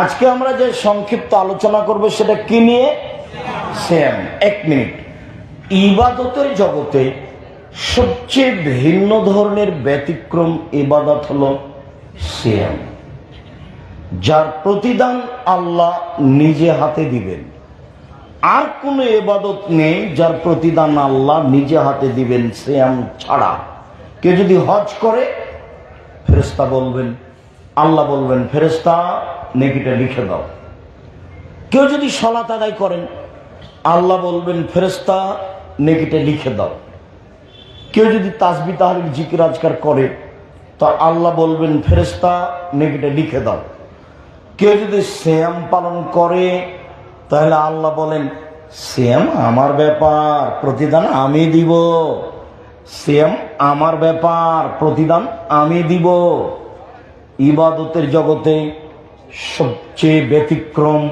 আজকে আমরা যে সংক্ষিপ্ত আলোচনা করব সেটা কি নিয়ে? সেম, এক মিনিট। ইবাদতের জগতে সবচেয়ে ভিন্ন ধরনের ব্যতিক্রম ইবাদত হল সেম। যার প্রতিদান আল্লাহ নিজে হাতে দিবেন। আর কোনো এবাদত নেই যার প্রতিদান আল্লাহ নিজে হাতে দিবেন শ্যাম ছাড়া। কেউ যদি হজ করে ফেরস্তা বলবেন আল্লাহ বলবেন ফেরেস্তা নেকিটা লিখে দাও। কেউ যদি সলাত আদায় করেন, আল্লাহ বলবেন ফেরেস্তা নেকিটা লিখে দাও। কেউ যদি তাসবি তাহলিল জিকির আজকার করে, তো আল্লাহ বলবেন ফেরেস্তা নেকিটা লিখে দাও। কেউ যদি শ্যাম পালন করে, তাহলে আল্লাহ বলেন শ্যাম আমার ব্যাপার, প্রতিদান আমি দিব। শ্যাম আমার ব্যাপার, প্রতিদান আমি দিব। ইবাদতের জগতে সবচেয়ে ব্যতিক্রম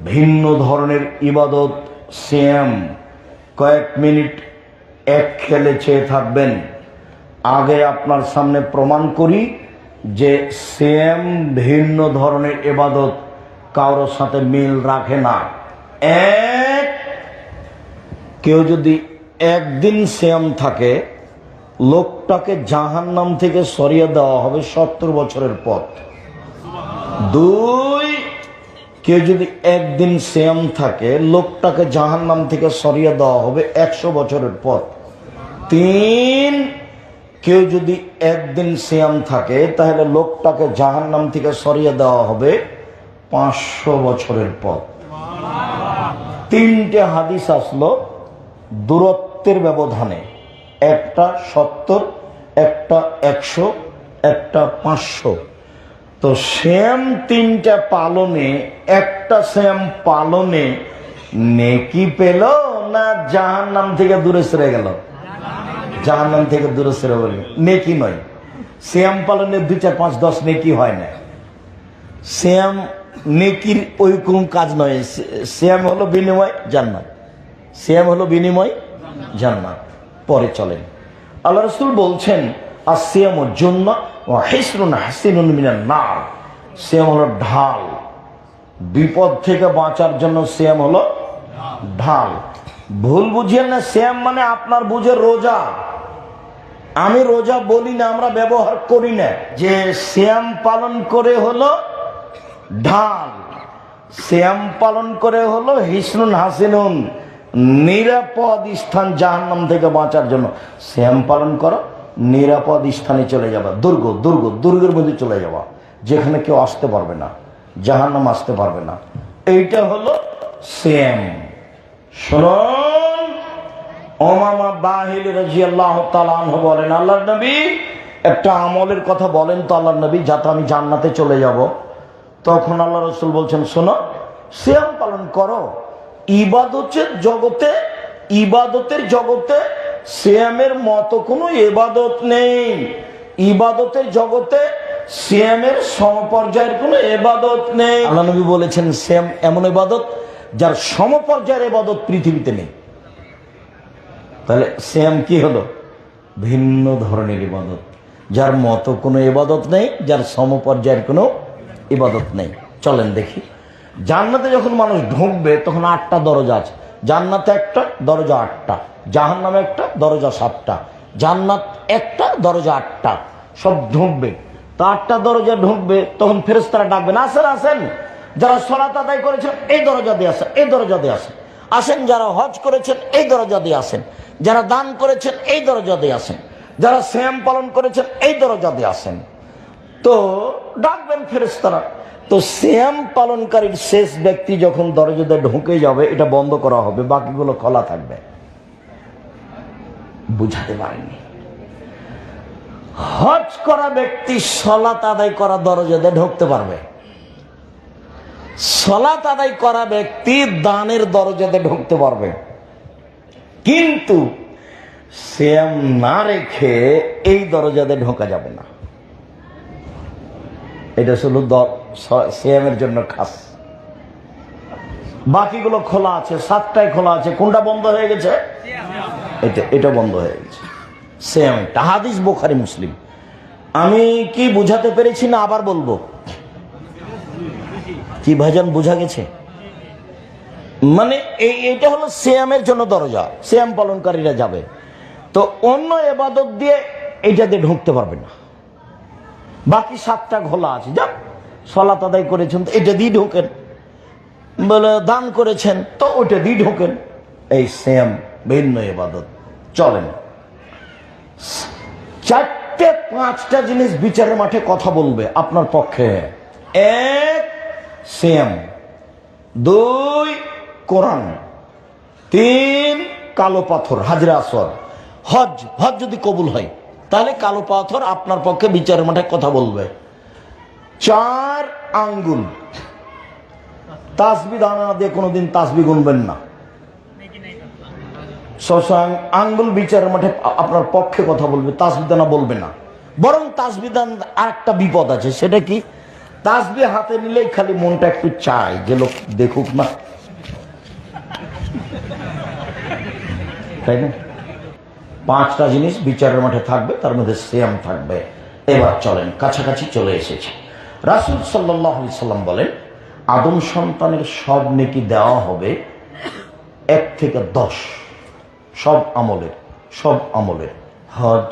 ভিন্ন ধরনের ইবাদত শ্যাম কয়েক মিনিট এক খেলে চেয়ে থাকবেন। আগে আপনার সামনে প্রমাণ করি যে সেম ভিন্ন ধরনের এবাদত কারোর সাথে মিল রাখে না। এক, কেউ যদি একদিন সেম থাকে লোকটাকে জাহান নাম থেকে সরিয়ে দেওয়া হবে সত্তর বছরের পথ। দুই, কেউ যদি একদিন সেম থাকে, লোকটাকে জাহান নাম থেকে সরিয়ে দেওয়া হবে একশো বছরের পথ। তিন, কেউ যদি একদিন সিয়াম থাকে, তাহলে লোকটাকে জাহান নাম থেকে সরিয়ে দেওয়া হবে পাঁচশো বছরের পথ। তিনটে হাদিস আসলো দূরত্বের ব্যবধানে। একটা সত্তর, একটা একশো, একটা পাঁচশো। তো শ্যাম তিনটা পালনে, একটা শ্যাম পালনে নেকি পেল না জাহান নাম থেকে দূরে সরে গেল? জাহান নাম থেকে দূরে সরে বলি নেকি নয়। শ্যাম পালনের দুই, চার, পাঁচ, দশ নেকি হয় না। শ্যাম নেকির ওই কোন কাজ নয়। শ্যাম হলো বিনিময়, জান্নাত। শ্যাম হলো বিনিময়, জান্নাত। পরে চলেন। আল্লাহ রসুল বলছেন আর শ্যাম জন্য হেসরুন হাসিনুন মিনার নার। শ্যাম হলো ঢাল। বিপদ থেকে বাঁচার জন্য শ্যাম হলো ঢাল। ভুল বুঝিয়েন না শ্যাম মানে আপনার বুঝে রোজা। আমি রোজা বলি না, আমরা ব্যবহার করি না। যে শ্যাম পালন করে হলো ঢাল। শ্যাম পালন করে হলো হিসনুন হাসিনুন নিরাপদ স্থান জাহান্নাম থেকে বাঁচার জন্য শ্যাম পালন করো, নিরাপদ স্থানে চলে যাবা। দুর্গ দুর্গ, দুর্গের মধ্যে চলে যাওয়া যেখানে কেউ আসতে পারবে না, জাহান্নাম আসতে পারবে না। এইটা হলো শ্যাম। শুনুন, ওমামা বাহিল রাজিয়াল্লাহ তালাহ বলেন আল্লাহ নবী, একটা আমলের কথা বলেন তো আল্লাহ নবী, যাতে আমি জান্নাতে চলে যাব। তখন আল্লাহ রসুল বলছেন, শোনো, শ্যাম পালন করো ইবাদতের জগতে ইবাদতের জগতে শ্যামের মতো কোনো ইবাদত নেই। ইবাদতের জগতে শ্যামের সমপর্যায়ের কোনো এবাদত নেই। আল্লাহ নবী বলেছেন শ্যাম এমন এবাদত যার সমপর্যায়ের এবাদত পৃথিবীতে নেই। তাহলে শ্যাম কি হলো? ভিন্ন ধরনের ইবাদত। যার মতো কোনো ইবাদত নেই, যার সমপর্যায়ের কোনো ইবাদত নেই। চলেন দেখি। জান্নাতে যখন মানুষ ঢুকবে, তখন আটটা দরজা আছে। জান্নাতে একটা, দরজা আটটা। জাহান নামে একটা, দরজা সাতটা। জান্নাত একটা, দরজা আটটা। সব ঢুকবে। তো আটটা দরজা ঢুকবে, তখন ফেরেস্তারা ডাকবেন আসেন আসেন। যারা সলাত আদায় করেছেন, এই দরজা দিয়ে আসেন, এই দরজা দিয়ে আসেন। আসেন, যারা হজ করেছেন, এই দরজা দিয়ে আসেন। যারা দান করেছেন, এই দরজা দিয়ে আসেন। যারা শ্যাম পালন করেছেন, এই দরজা দিয়ে আসেন। তো ডাকবেন ফেরেস্তারা তো শ্যাম পালনকারীর শেষ ব্যক্তি যখন দরজাতে ঢুকে যাবে, এটা বন্ধ করা হবে, বাকিগুলো খোলা থাকবে। বুঝাতে পারেনি। হজ করা ব্যক্তি সলাত আদায় করা দরজাতে ঢুকতে পারবে। সলাত আদায় করা ব্যক্তি দানের দরজাতে ঢুকতে পারবে। কিন্তু শ্যাম না রেখে এই দরজাতে ঢোকা যাবে না। এটা শুধু শ্যামের জন্য খাস। বাকিগুলো খোলা আছে, সাতটায় খোলা আছে। কোনটা বন্ধ হয়ে গেছে? এটা এটা বন্ধ হয়ে গেছে। শ্যাম একটা। হাদিস বোখারি, মুসলিম। আমি কি বুঝাতে পেরেছি না আবার বলব? কি ভাইজান বোঝা গেছে? মানে এই এটা হলো সিয়ামের জন্য দরজা। সিয়াম পালনকারীরা যাবে। তো অন্য এবাদত দিয়ে এইটা দিয়ে ঢুকতে পারবে না। বাকি সাতটা ঘোলা আছে যান সলাত আদায় করেছেন, তো এটা দিয়ে ঢোকেন। বলে, দান করেছেন, তো ওটা দিয়ে ঢোকেন। এই সেম, ভিন্ন এবাদত চলেন। চারটে পাঁচটা জিনিস বিচারের মাঠে কথা বলবে আপনার পক্ষে। এক, সেম। দুই, কোরআন। তিন, কালো পাথর, হাজরা আসর। হজ হজ যদি কবুল হয়। তাহলে কালো পাথর আপনার পক্ষে বিচারের মাঠে কথা বলবে। চার আঙ্গুল। তাসবি দানা দিয়ে কোনোদিন তাসবি গুনবেন না। শশাং আঙ্গুল বিচারের মাঠে আপনার পক্ষে কথা বলবে তাসবিদানা বলবে না। বরং তাসবিদান আর একটা বিপদ আছে, সেটা কি? তাসবি হাতে নিলেই খালি মনটা একটু চায়, যে লোক দেখুক না। তাই না? পাঁচটা জিনিস বিচারের মাঠে থাকবে, তার মধ্যে সেম থাকবে। এবার চলেন, কাছাকাছি চলে এসেছে। রাসুল সাল্লাহ সাল্লাম বলেন, আদম সন্তানের সব নেকি দেওয়া হবে এক থেকে দশ। সব আমলের সব আমলের। হজ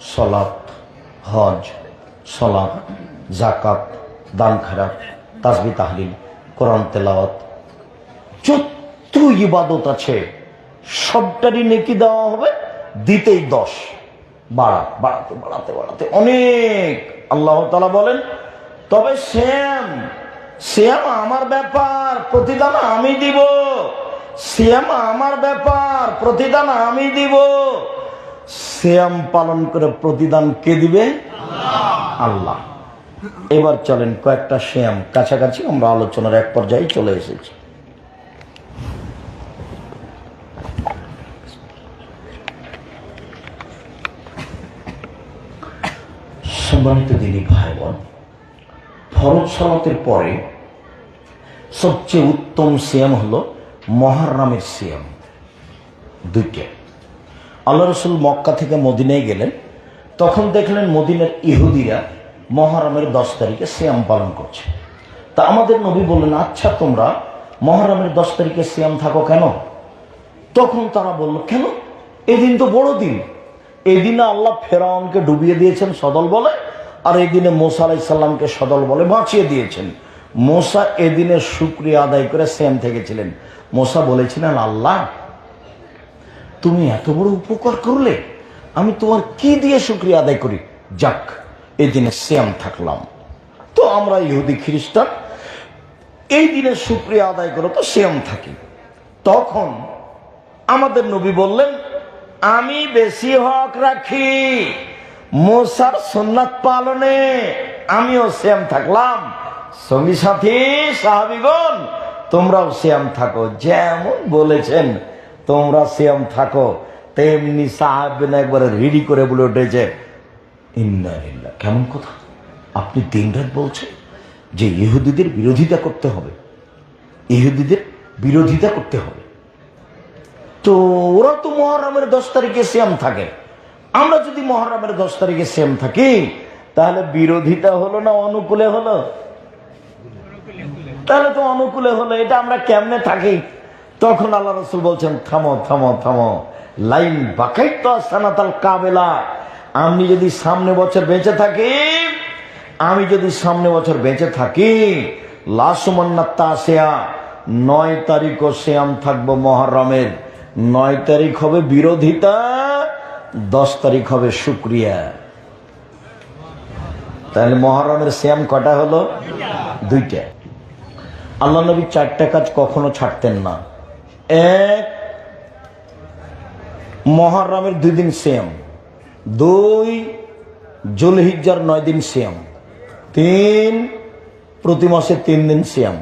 সলাপ হজ সলাপ জাকাত দান খারাপ তাসবি, তাহলিল, কোরআন, তেলাওয়াত। যত ইবাদত আছে, সবটারই নেকি দেওয়া হবে দিতেই দশ, বাড়া, বাড়াতে বাড়াতে বাড়াতে। অনেক আল্লাহ তালা বলেন, তবে শ্যাম শ্যাম আমার ব্যাপার, প্রতিদান আমি দিব। শ্যাম আমার ব্যাপার, প্রতিদান আমি দিব। শ্যাম পালন করে প্রতিদান কে দিবে? আল্লাহ। এবার চলেন কয়েকটা শ্যাম। কাছাকাছি আমরা আলোচনার এক পর্যায়ে চলে এসেছি। সম্মানিত দিনী ভাই বোন ফরজ সালাতের পরে সবচেয়ে উত্তম সিয়াম হলো মহারামের সিয়াম। দুইটা। আল্লাহ রসুল মক্কা থেকে মদিনায় গেলেন, তখন দেখলেন মদিনার ইহুদিরা মহারামের দশ তারিখে সিয়াম পালন করছে। তা আমাদের নবী বললেন আচ্ছা তোমরা মহারামের দশ তারিখে সিয়াম থাকো কেন? তখন তারা বলল, কেন? এদিন তো বড় দিন এই দিনে আল্লাহ ফেরাউনকে ডুবিয়ে দিয়েছেন সদল বলে, আর এই দিনে মোসা আলাইসাল্লামকে সদল বলে বাঁচিয়ে দিয়েছেন। মোসা এদিনে শুক্রিয়া আদায় করে সেম থেকেছিলেন। মোসা বলেছিলেন, আল্লাহ, তুমি এত বড় উপকার করলে, আমি তোমার কি দিয়ে শুক্রিয়া আদায় করি? যাক এই দিনে শ্যাম থাকলাম। তো আমরা ইহুদি খ্রিস্টান, এই দিনে শুক্রিয়া আদায় করো তো শ্যাম থাকি। তখন আমাদের নবী বললেন আমি বেশি হক রাখি। মোসার সোননাথ পালনে আমিও শ্যাম থাকলাম। সঙ্গী সাথী, সাহাবিগণ, তোমরাও শ্যাম থাকো। যেমন বলেছেন, তোমরা শ্যাম থাকো। তেমনি সাহাবিন একবারে রেডি করে বলে উঠেছে, ইন্না কেমন কথা? আপনি দিন রাত বলছেন যে ইহুদিদের বিরোধিতা করতে হবে। ইহুদিদের বিরোধিতা করতে হবে। তো ওরা তো মহরমের দশ তারিখে সেম থাকে। আমরা যদি মহরমের দশ তারিখে সেম থাকি, তাহলে বিরোধিতা হলো না অনুকূলে হলো? তাহলে তো অনুকূলে হলো, এটা আমরা কেমনে থাকি? তখন আল্লাহ রসুল বলছেন, থামো থামো থামো। লাইন বাকাই তো সানাতাল কাবেলা। আমি যদি সামনে বছর বেঁচে থাকি, আমি যদি সামনে বছর বেঁচে থাকি লাসুমান্না তাসেয়া, নয় তারিখও শ্যাম থাকব মহরমের। নয় তারিখ হবে বিরোধিতা, দশ তারিখ হবে শুক্রিয়া। তাহলে মহরমের শ্যাম কটা হলো? দুইটা। আল্লাহ নবী চারটা কাজ কখনো ছাড়তেন না। এক, মহরমের দুই দিন শ্যাম দুই, জুলহিজ্জার নয় দিন শ্যাম তিন, প্রতি মাসে তিন দিন শ্যাম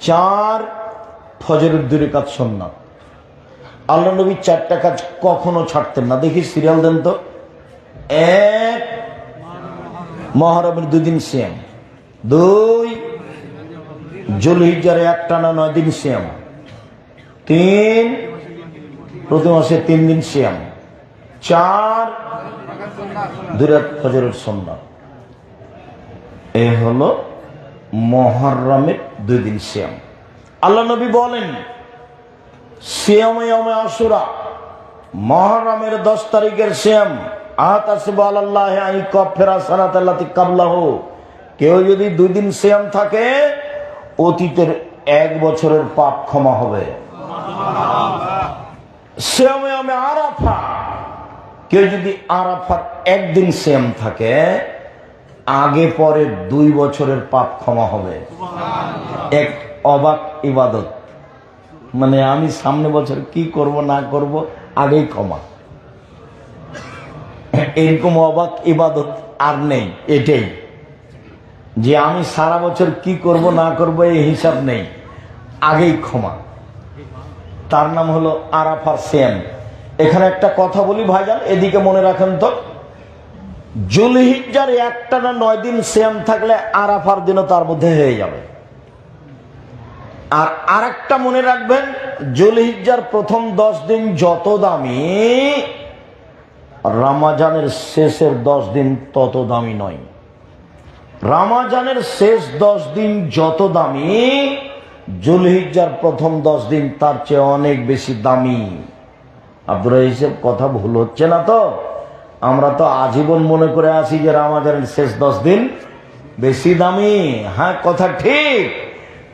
চার ফজরের দুই রেখাত সন্ন্যাত আল্লাহ নবী চারটা কাজ কখনো ছাড়তেন না। দেখি সিরিয়াল দেন তো। এক, মহরমের দুদিন শ্যাম দুই জুলহিজারে এক টানা নয় দিন শ্যাম তিন, প্রতি মাসে তিন দিন শ্যাম চার, দুই রাত ফজরের সন্ধ্যা এ হলো মহরমের দুই দিন শ্যাম আল্লাহ নবী বলেন অমে আসুরা মহরমের দশ তারিখের শ্যাম কেউ যদি দুই দিন শ্যাম থাকে, অতীতের এক বছরের পাপ ক্ষমা হবে। আরাফা। কেউ যদি আরাফার একদিন শ্যাম থাকে, আগে পরে দুই বছরের পাপ ক্ষমা হবে। এক অবাক ইবাদত। মানে আমি সামনে বছর কি করব, না করব, আগেই ক্ষমা। এরকম অবাক ইবাদত আর নেই, এটাই। যে আমি সারা বছর কি করব, না করব এই হিসাব নেই, আগেই ক্ষমা। তার নাম হলো আরাফার সেম এখানে একটা কথা বলি ভাইজান, এদিকে মনে রাখেন তো। জুলহিজ্জার একটা না নয় দিন সেম থাকলে আরাফার দিনও তার মধ্যে হয়ে যাবে। আর আরেকটা মনে রাখবেন, জুলহিজ্জার প্রথম দশ দিন যত দামি, রামাজানের শেষের দশ দিন তত দামি নয়। রামাজানের শেষ দশ দিন যত দামি, জুলহিজ্জার প্রথম দশ দিন তার চেয়ে অনেক বেশি দামি। আব্দুর হিসেব কথা ভুল হচ্ছে না তো? আমরা তো আজীবন মনে করে আসি যে রামাজানের শেষ দশ দিন বেশি দামি। হ্যাঁ কথা ঠিক।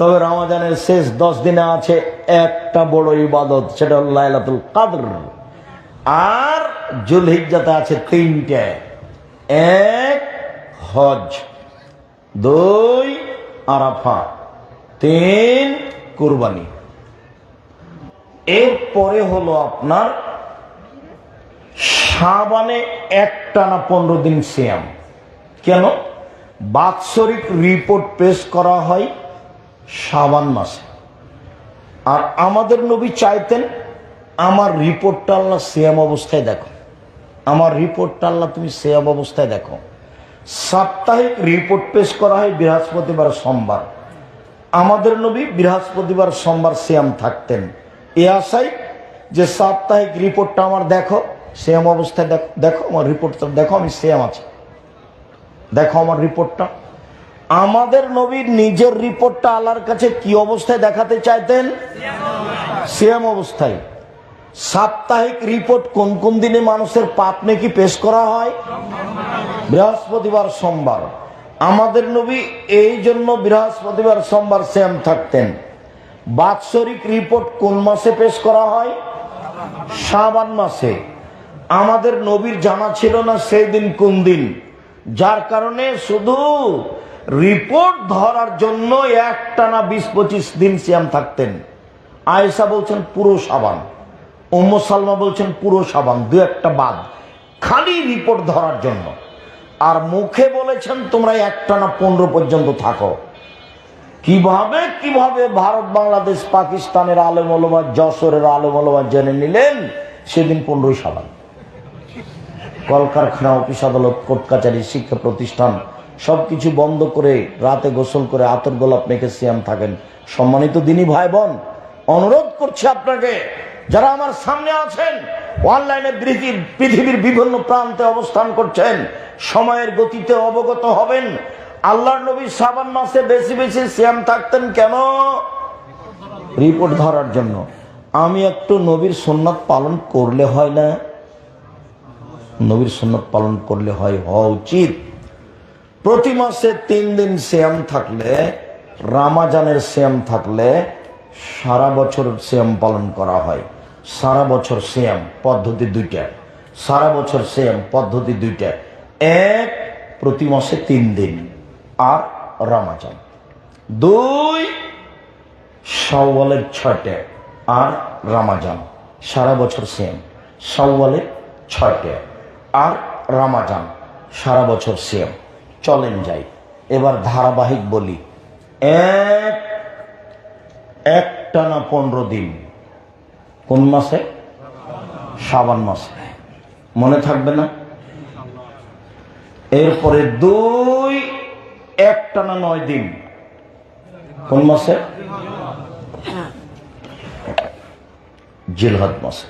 তবে রামাজানের শেষ দশ দিনে আছে একটা বড় ইবাদত, সেটা হল লাইলাতুল কাদর। আর জুলহিজ্জাতে আছে তিনটে। এক, হজ। দুই, আরাফা। তিন, কুরবানি। এরপরে হলো আপনার সাবানে একটা না পনেরো দিন সিয়াম। কেন? বাৎসরিক রিপোর্ট পেশ করা হয় সাবান মাসে। আর আমাদের নবী চাইতেন, আমার রিপোর্টটা আল্লাহ সিয়াম অবস্থায় দেখো। আমার রিপোর্টটা আল্লাহ তুমি সিয়াম অবস্থায় দেখো। সাপ্তাহিক রিপোর্ট পেশ করা হয় বৃহস্পতিবার সোমবার। আমাদের নবী বৃহস্পতিবার সোমবার সিয়াম থাকতেন। এ আশায় যে সাপ্তাহিক রিপোর্টটা আমার দেখো সেম অবস্থায় দেখো দেখো, আমার রিপোর্টটা দেখো, আমি সেম আছি। দেখো আমার রিপোর্টটা। আমাদের নবীর নিজের রিপোর্টটা আল্লাহর কাছে কি অবস্থায় দেখাতে চাইতেন? সেম অবস্থায়। সাপ্তাহিক রিপোর্ট কোন কোন দিনে মানুষের পাপ নাকি পেশ করা হয়? বৃহস্পতিবার সোমবার। আমাদের নবী এই জন্য বৃহস্পতিবার সোমবার সেম থাকতেন। বাৎসরিক রিপোর্ট কোন মাসে পেশ করা হয়? সাবান মাসে। আমাদের নবীর জানা ছিল না সেই দিন কোন দিন। যার কারণে শুধু রিপোর্ট ধরার জন্য একটানা বিশ পঁচিশ দিন সিয়াম থাকতেন। আয়েশা বলছেন, পুরো সাবান। ওম্ম সালমা বলছেন, পুরো সাবান, দু একটা বাদ। খালি রিপোর্ট ধরার জন্য। আর মুখে বলেছেন, তোমরা একটানা পনেরো পর্যন্ত থাকো। কীভাবে? কীভাবে ভারত, বাংলাদেশ, পাকিস্তানের আলেম ওলমা যশোরের আলেম ওলমা জেনে নিলেন, সেদিন পনেরোই সাবান। কলকারখানা, অফিস আদালত, কোর্ট, কাচারি, শিক্ষা প্রতিষ্ঠান সবকিছু বন্ধ করে রাতে গোসল করে আতর গোলাপ মেখে সিয়াম থাকেন। সম্মানিত দিনী ভাই বোন অনুরোধ করছি আপনাকে, যারা আমার সামনে আছেন, অনলাইনে পৃথিবীর বিভিন্ন প্রান্তে অবস্থান করছেন, সময়ের গতিতে অবগত হবেন। আল্লাহর নবী সাবান মাসে বেশি বেশি সিয়াম থাকতেন কেন? রিপোর্ট ধরার জন্য। আমি একটু নবীর সুন্নাত পালন করলে হয় না? নবীর সুন্নত পালন করলে হয়, হওয়া উচিত। প্রতি মাসে তিন দিন শ্যাম থাকলে, রামাজানের শ্যাম থাকলে সারা বছর শ্যাম পালন করা হয়। সারা বছর শ্যাম পদ্ধতি দুইটা। সারা বছর শ্যাম পদ্ধতি দুইটা। এক, প্রতি মাসে তিন দিন। আর রামাজান। দুই সওয়ালের ছয়টা। আর রামাজান। সারা বছর সেম সওয়ালের ছয়টা। আর রামাজান। সারা বছর সেম চলেন যাই। এবার ধারাবাহিক বলি। এক একটানা পনেরো দিন? কোন মাসে? সাবান মাসে। মনে থাকবে না? এরপরে দুই একটানা নয় দিন? কোন মাসে? জিলহদ মাসে।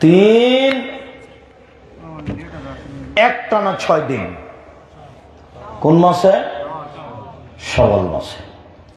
তিন একটানা ছয় দিন? কোন মাসে? সবল মাসে।